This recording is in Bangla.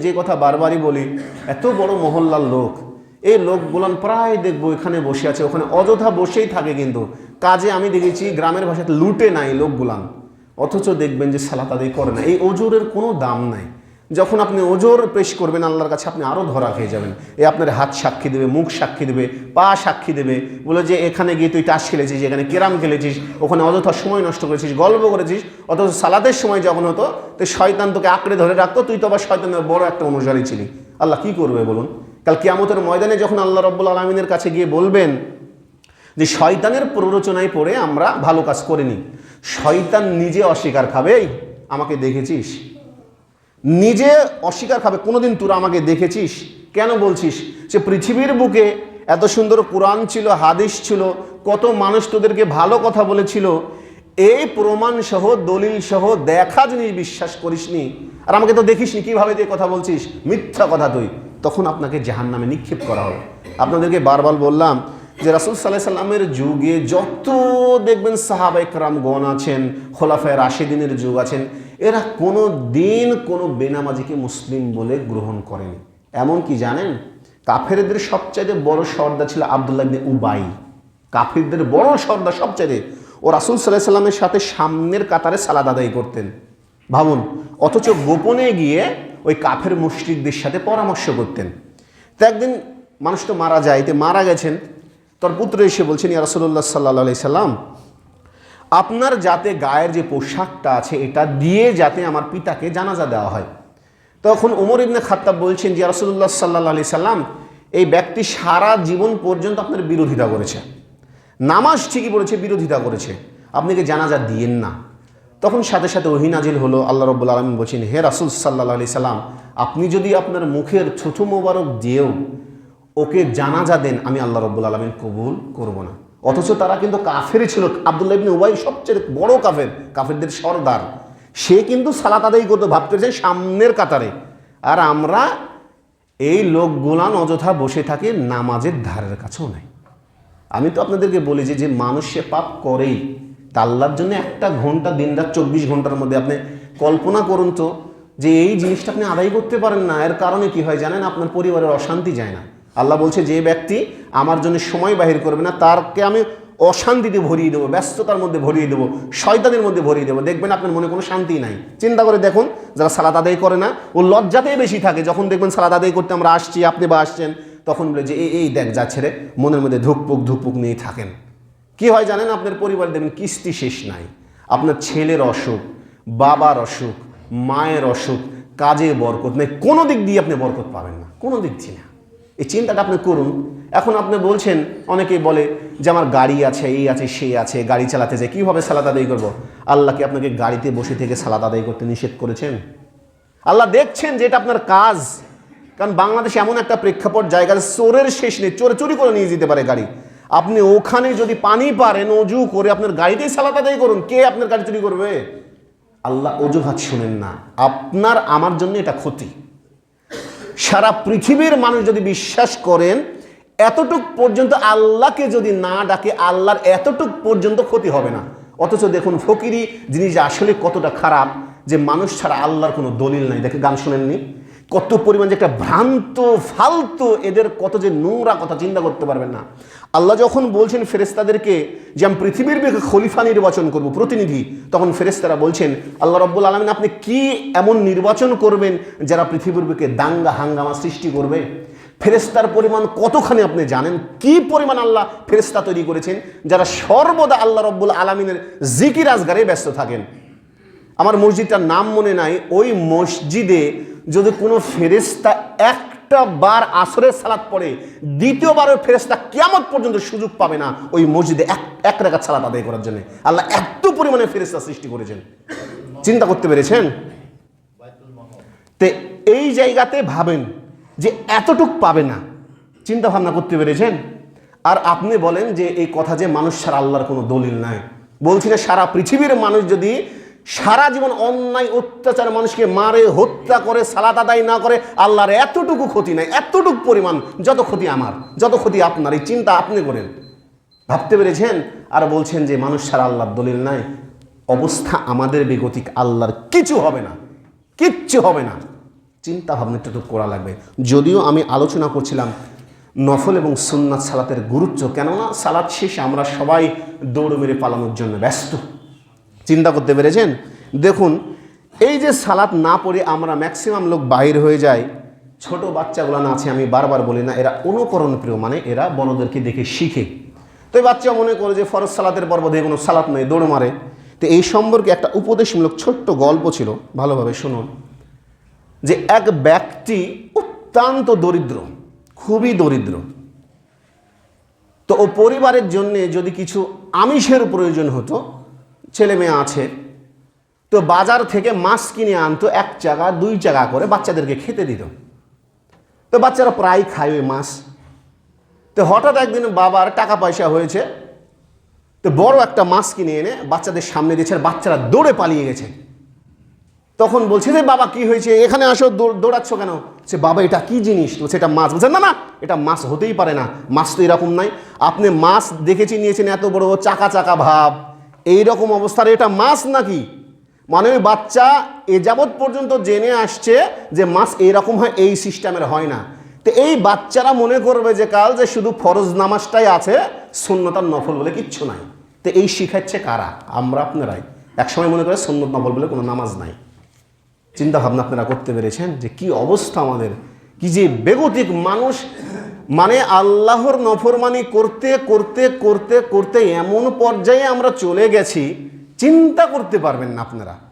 যে কথা বারবারই বলি, এত বড় মহল্লার লোক। এই লোকগুলান প্রায় দেখব এখানে বসে আছে, ওখানে অযথা বসেই থাকে কিন্তু। কাজে আমি দেখেছি গ্রামের ভাষাতে লুটে নাই লোকগুলান। অথচ দেখবেন যে সালাত আদায় করে না। এই অজুরের কোনো দাম নাই। যখন আপনি ওজোর পেশ করবেন আল্লাহর কাছে, আপনি আরও ধরা খেয়ে যাবেন। এ আপনার হাত সাক্ষী দেবে, মুখ সাক্ষী দেবে, পা সাক্ষী দেবে। বলে যে, এখানে গিয়ে তুই টাস খেলেছিস, এখানে কেরাম খেলেছিস, ওখানে অযথা সময় নষ্ট করেছিস, গল্প করেছিস, অথচ সালাদের সময় যখন হতো, তো শয়তান তোকে আঁকড়ে ধরে রাখতো, তুই তো আবার শয়তানের বড় একটা অনুসারী ছিলি। আল্লাহ কি করবে বলুন? কাল কিয়ামতের ময়দানে যখন আল্লাহ রব্বুল আলমিনের কাছে গিয়ে বলবেন যে, শয়তানের প্ররোচনায় পড়ে আমরা ভালো কাজ করিনি, শয়তান নিজে অস্বীকার খাবেই, আমাকে দেখেছিস? নিজে অস্বীকার খাবে, কোনোদিন তোরা আমাকে দেখেছিস? কেন বলছিস? যে পৃথিবীর বুকে এত সুন্দর কোরআন ছিল, হাদিস ছিল, কত মানুষ তোদেরকে ভালো কথা বলেছিল। এই প্রমাণ সহ, দলিল সহ দেখা জিনিস বিশ্বাস করিসনি। আর আমাকে তো দেখিসনি, কীভাবে দিয়ে কথা বলছিস? মিথ্যা কথা তুই। তখন আপনাকে জাহান নামে নিক্ষেপ করা হবে। আপনাদেরকে বারবার বললাম যে রাসুল সাল্লাহ সাল্লামের যুগে যত দেখবেন সাহাবা একরাম গণ আছেন, খোলাফায় রাশেদিনের যুগ আছেন এরা কোনো দিন কোনো বেনামাজিকে মুসলিম বলে গ্রহণ করেনি। এমন কি জানেন? কাফেরদের সবচাইতে বড় সর্দা ছিল আবদুল্লাহ উবাই। কাফিরদের বড় সর্দার সবচাইতে। ও রাসুল সাল্লাহ সাল্লামের সাথে সামনের কাতারে সালাদ আদায় করতেন। ভাবুন, অথচ গোপনে গিয়ে ওই কাফের মুশরিকদের সাথে পরামর্শ করতেন। তো একদিন মানুষ তো মারা যায়, তে মারা গেছেন। তোর পুত্র এসে বলছেন, ইয়া রসুল্লাহ সাল্লাহ সাল্লাম আপনার যাতে গায়ের যে পোশাকটা আছে, এটা দিয়ে যাতে আমার পিতাকে জানাজা দেওয়া হয়। তখন ওমর ইবনে খাত্তাব বলছেন, যে রসুল্লাহ সাল্লাহ আলি সাল্লাম এই ব্যক্তি সারা জীবন পর্যন্ত আপনার বিরোধিতা করেছে। নামাজ ঠিকই বলেছে, বিরোধিতা করেছে। আপনি কি জানাজা দিয়েন না? তখন সাথে সাথে ওহিনাজিল হলো। আল্লাহ রব্বুল আলমিন বলছেন, হে রাসুল সাল্লাহ আলি সাল্লাম, আপনি যদি আপনার মুখের থুথু মোবারক দিয়েও ওকে জানাজা দেন, আমি আল্লাহ রব্বুল আলমিন কবুল করব না। অথচ তারা কিন্তু কাফেরই ছিল। আবদুল্লাহ ইবনে উবাই সবচেয়ে বড় কাফের, কাফেরদের সর্দার। সে কিন্তু সালাত আদায় করতে, ভাবতে চাই সামনের কাতারে। আর আমরা এই লোকগুলান অযথা বসে থাকে, নামাজের ধারের কাছেও নাই। আমি তো আপনাদেরকে বলি যে যে মানুষ সে পাপ করেই তাল্লার জন্য একটা ঘণ্টা দিন রাত চব্বিশ ঘণ্টার মধ্যে আপনি কল্পনা করুন তো, যে এই জিনিসটা আপনি আদায় করতে পারেন না। এর কারণে কি হয় জানেন? আপনার পরিবারের অশান্তি যায় না। আল্লাহ বলছে, যে ব্যক্তি আমার জন্য সময় বাহির করবে না, তারকে আমি অশান্তিতে ভরিয়ে দেবো, ব্যস্ততার মধ্যে ভরিয়ে দেবো, শয়তানের মধ্যে ভরিয়ে দেবো। দেখবেন আপনার মনে কোনো শান্তি নাই। চিন্তা করে দেখুন, যারা সালাদ আদায় করে না, ও লজ্জাতেই বেশি থাকে। যখন দেখবেন সালাদ আদায় করতে আমরা আসছি, আপনি বা আসছেন, তখন বলে যে এই দেখ, যাচ্ছে রে, মনের মধ্যে ধুকপুক ধুকপুক নিয়ে থাকেন। কি হয় জানেন, আপনার পরিবার দেখবেন কিস্তি শেষ নাই। আপনার ছেলের অসুখ, বাবার অসুখ, মায়ের অসুখ, কাজে বরকত নেই। কোনো দিক দিয়ে আপনি বরকত পাবেন না, কোনো দিক দিয়ে না। এই চিন্তাটা আপনি করুন। এখন আপনি বলছেন অনেকে বলে যে আমার গাড়ি আছে, এই আছে, সে আছে, গাড়ি চালাতে যায় কীভাবে সালাদ আদায় করব? আল্লাহ কি আপনাকে গাড়িতে বসে থেকে সালাদ আদায় করতে নিষেধ করেছেন? আল্লাহ দেখছেন যে এটা আপনার কাজ। কারণ বাংলাদেশে এমন একটা প্রেক্ষাপট জায়গা চোরের শেষ নেই। চোরে চুরি করে নিয়ে যেতে পারে গাড়ি। আপনি ওখানে যদি পানি পারেন, অজু করে আপনার গাড়িতেই সালাত আদায় করুন। কে আপনার গাড়ি চুরি করবে? আল্লাহ অজুহাত শুনেন না। আপনার, আমার জন্য এটা ক্ষতি। সারা পৃথিবীর মানুষ যদি বিশ্বাস করেন, এতটুক পর্যন্ত আল্লাহকে যদি না ডাকে, আল্লাহর এতটুক পর্যন্ত ক্ষতি হবে না। অথচ দেখুন ফকিরি জিনিস আসলে কতটা খারাপ যে মানুষ ছাড়া আল্লাহর কোনো দলিল নাই। দেখে গান শুনেননি? কত পরিমাণ যে একটা ভ্রান্ত, ফালতু, এদের কত যে নোংরা কথা চিন্তা করতে পারবেন না। আল্লাহ যখন বলছেন ফেরেস্তাদেরকে যে আমি পৃথিবীর বুকে খলিফা নির্বাচন করব, প্রতিনিধি, তখন ফেরেস্তারা বলছেন, আল্লাহ রব্বুল আলমিন, আপনি কি এমন নির্বাচন করবেন যারা পৃথিবীর বুকে দাঙ্গা, হাঙ্গামা সৃষ্টি করবে? ফেরেস্তার পরিমাণ কতখানি আপনি জানেন? কি পরিমাণ আল্লাহ ফেরেস্তা তৈরি করেছেন যারা সর্বদা আল্লাহ রব্বুল আলমিনের জিকির আজগারে ব্যস্ত থাকেন? আমার মসজিদটার নাম মনে নাই, ওই মসজিদে যদি কোনো ফেরেস্তা একটা বার আসরের সালাত পড়ে, দ্বিতীয়বারের ফেরেস্তা কেমন পর্যন্ত সুযোগ পাবে না, ওই মসজিদে এক এক রেখা সালাত আদায় করার জন্য। আল্লাহ এত পরিমাণে ফেরেস্তা সৃষ্টি করেছেন। চিন্তা করতে পেরেছেন? তে এই জায়গাতে ভাবেন যে এতটুক পাবে না। চিন্তা ভাবনা করতে পেরেছেন? আর আপনি বলেন যে এই কথা যে মানুষ ছাড়া আল্লাহর কোনো দলিল নাই। বলছি না সারা পৃথিবীর মানুষ যদি সারা জীবন অন্যায়, অত্যাচার মানুষকে মারে, হত্যা করে, সালাত আদায় না করে, আল্লাহর এতটুকু ক্ষতি নাই, এতটুকু পরিমাণ যত ক্ষতি আমার, যত ক্ষতি আপনার, এই চিন্তা আপনি করেন। ভাবতে পেরেছেন? আর বলছেন যে মানুষ ছাড়া আল্লাহর দলিল নাই। অবস্থা আমাদের বেগতিক, আল্লাহর কিছু হবে না, কিচ্ছু হবে না। চিন্তা ভাবনাটা একটু করা লাগবে। যদিও আমি আলোচনা করছিলাম নফল এবং সুন্নাত সালাতের গুরুত্ব, কেননা সালাত শেষে আমরা সবাই দৌড় মেরে পালানোর জন্য ব্যস্ত। চিন্তা করতে পেরেছেন? দেখুন, এই যে সালাত না পড়ে আমরা ম্যাক্সিমাম লোক বাহির হয়ে যায় ছোট বাচ্চাগুলো না আছে, আমি বারবার বলি না, এরা অনুকরণ প্রিয় মানে এরা বড়দেরকে দেখে শিখে। তো এই বাচ্চা মনে করে যে ফরজ সালাতের পর্ব দিয়ে কোনো সালাত নেই দৌড় মারে। তো এই সম্পর্কে একটা উপদেশমূলক ছোট্ট গল্প ছিল, ভালোভাবে শুনুন। যে এক ব্যক্তি অত্যন্ত দরিদ্র, খুবই দরিদ্র। তো ও পরিবারের জন্যে যদি কিছু আমিষের প্রয়োজন হতো ছেলে মেয়ে আছে, তো বাজার থেকে মাছ কিনে আনতো এক চাকা, দুই চাকা করে বাচ্চাদেরকে খেতে দিত। তো বাচ্চারা প্রায় খায় ওই মাছ। তো হঠাৎ একদিন বাবার টাকা পয়সা হয়েছে, তো বড় একটা মাছ কিনে এনে বাচ্চাদের সামনে দিয়েছে আর বাচ্চারা দৌড়ে পালিয়ে গেছে। তখন বলছে যে বাবা, কি হয়েছে? এখানে আসো, দৌড়- দৌড়াচ্ছ কেন? সে বাবা, এটা কি জিনিস? তো সেটা মাছ। বলছে, না না, এটা মাছ হতেই পারে না, মাছ তো এরকম নাই আপনি মাছ দেখেছি নিয়েছেন এত বড় চাকা চাকা ভাব। এই রকম অবস্থার, এটা মাছ নাকি? মানে ওই বাচ্চা এ যাবৎ পর্যন্ত জেনে আসছে যে মাছ এইরকম হয়, এই সিস্টেমের হয় না। তো এই বাচ্চারা মনে করবে যে কাল যে শুধু ফরজ নামাজটাই আছে শূন্যতার নফল বলে কিচ্ছু নাই। তো এই শিখাচ্ছে কারা? আমরা আপনারাই। একসময় মনে করে সুন্নত নফল বলে কোনো নামাজ নাই। চিন্তা ভাবনা আপনারা করতে পেরেছেন যে কি অবস্থা আমাদের? কি যে বেগতিক মানুষ মানে আল্লাহর নফরমানি করতে করতে করতে করতে এমন পর্যায়ে আমরা চলে গেছি, চিন্তা করতে পারবেন না আপনারা।